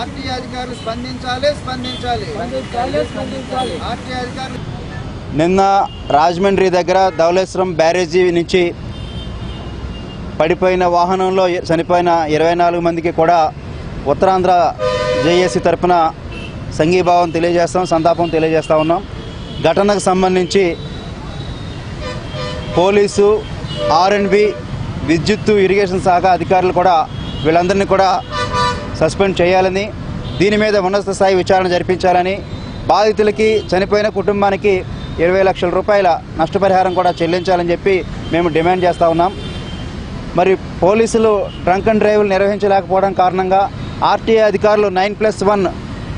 RTA అధికారులు స్పందించాలి స్పందించాలి. ఆర్టీఏ అధికారులు నిన్న రాజమండ్రి దగ్గర ధవళేశ్వరం బ్యారేజీ నుంచి పడిపోయిన వాహనంలో చనిపోయిన ఇరవై నాలుగు మందికి కూడా ఉత్తరాంధ్ర జేఏసీ తరపున సంఘీభావం తెలియజేస్తాం సంతాపం తెలియజేస్తా ఉన్నాం. ఘటనకు సంబంధించి పోలీసు ఆర్ఎండ్బి విద్యుత్తు ఇరిగేషన్ శాఖ అధికారులు కూడా వీళ్ళందరినీ కూడా సస్పెండ్ చేయాలని దీని మీద ఉన్నత స్థాయి విచారణ జరిపించాలని బాధితులకి చనిపోయిన కుటుంబానికి ఇరవై లక్షల రూపాయల నష్టపరిహారం కూడా చెల్లించాలని చెప్పి మేము డిమాండ్ చేస్తూ ఉన్నాం. మరి పోలీసులు డ్రంక్ అండ్ డ్రైవ్లు నిర్వహించలేకపోవడం కారణంగా ఆర్టీఏ అధికారులు నైన్ ప్లస్ వన్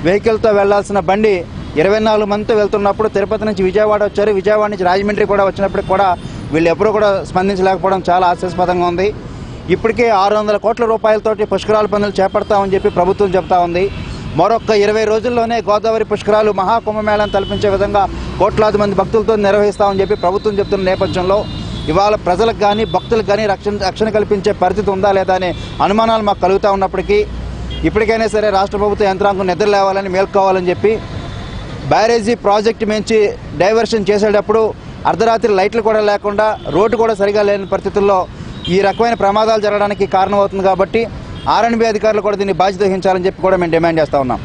వెహికల్తో వెళ్ళాల్సిన బండి ఇరవై నాలుగు మందితో వెళ్తున్నప్పుడు తిరుపతి నుంచి విజయవాడ వచ్చారు. విజయవాడ నుంచి రాజమండ్రి కూడా వచ్చినప్పటికి కూడా వీళ్ళు ఎప్పుడూ కూడా స్పందించలేకపోవడం చాలా ఆశాస్పదంగా ఉంది. ఇప్పటికే ఆరు వందల కోట్ల రూపాయలతోటి పుష్కరాల పనులు చేపడతామని చెప్పి ప్రభుత్వం చెప్తా ఉంది. మరొక ఇరవై రోజుల్లోనే గోదావరి పుష్కరాలు మహాకుంభమేళాన్ని తలపించే విధంగా కోట్లాది మంది భక్తులతో నిర్వహిస్తామని చెప్పి ప్రభుత్వం చెప్తున్న నేపథ్యంలో ఇవాళ ప్రజలకు కానీ భక్తులకు కానీ రక్షణ రక్షణ కల్పించే పరిస్థితి ఉందా లేదా అనే అనుమానాలు మాకు కలుగుతూ ఉన్నప్పటికీ ఇప్పటికైనా సరే రాష్ట్ర ప్రభుత్వ యంత్రాంగం నిద్ర లేవాలని మేల్కోవాలని చెప్పి బ్యారేజీ ప్రాజెక్ట్ మించి డైవర్షన్ చేసేటప్పుడు అర్ధరాత్రి లైట్లు కూడా లేకుండా రోడ్డు కూడా సరిగా లేని పరిస్థితుల్లో ఈ రకమైన ప్రమాదాలు జరగడానికి కారణమవుతుంది కాబట్టి ఆర్ఎన్బి అధికారులు కూడా దీన్ని బాధ్యత వహించాలని చెప్పి కూడా మేము డిమాండ్ చేస్తూ ఉన్నాం.